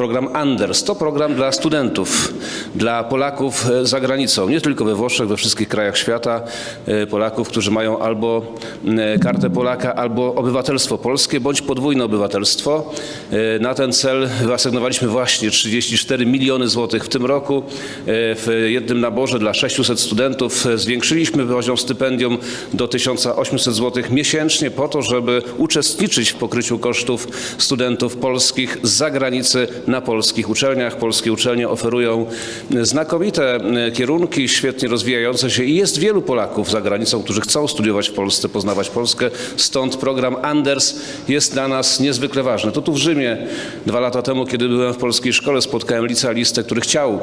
program Anders. To program dla studentów, dla Polaków e, za granicą, nie tylko we Włoszech, we wszystkich krajach świata. e, Polaków, którzy mają albo e, kartę Polaka, albo obywatelstwo polskie, bądź podwójne obywatelstwo. Na ten cel wyasygnowaliśmy właśnie 34 miliony złotych w tym roku. W jednym naborze dla 600 studentów zwiększyliśmy poziom stypendium do 1800 złotych miesięcznie po to, żeby uczestniczyć w pokryciu kosztów studentów polskich z zagranicy na polskich uczelniach. Polskie uczelnie oferują znakomite e, kierunki, świetnie rozwijające się i jest wielu Polaków za granicą, którzy chcą studiować w Polsce, poznawać Polskę. Stąd program Anders jest dla nas niezwykle ważny. To tu w Rzymie dwa lata temu, kiedy byłem w polskiej szkole, spotkałem licealistę, który chciał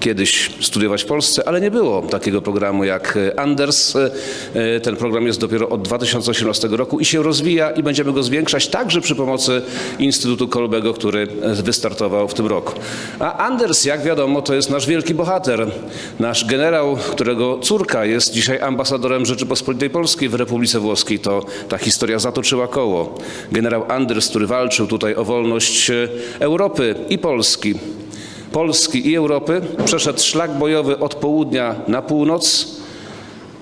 kiedyś studiować w Polsce, ale nie było takiego programu jak e, Anders. E, Ten program jest dopiero od 2018 roku i się rozwija i będziemy go zwiększać także przy pomocy Instytutu Kolbego, który e, wystartował w tym roku. A Anders, jak wiadomo, to jest nasz wielki bohater, nasz generał, którego córka jest dzisiaj ambasadorem Rzeczypospolitej Polskiej w Republice Włoskiej. To ta historia zatoczyła koło. Generał Anders, który walczył tutaj o wolność e, Europy i Polski. Polski i Europy, przeszedł szlak bojowy od południa na północ.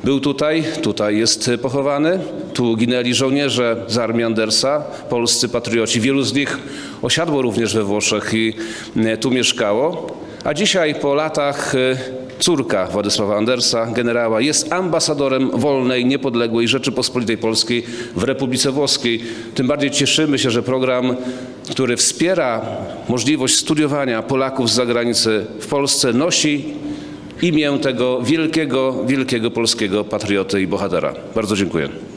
Był tutaj, tutaj jest pochowany. Tu ginęli żołnierze z armii Andersa, polscy patrioci. Wielu z nich osiadło również we Włoszech i e, tu mieszkało. A dzisiaj po latach e, córka Władysława Andersa, generała, jest ambasadorem wolnej, niepodległej Rzeczypospolitej Polskiej w Republice Włoskiej. Tym bardziej cieszymy się, że program, który wspiera możliwość studiowania Polaków z zagranicy w Polsce, nosi imię tego wielkiego, wielkiego polskiego patrioty i bohatera. Bardzo dziękuję.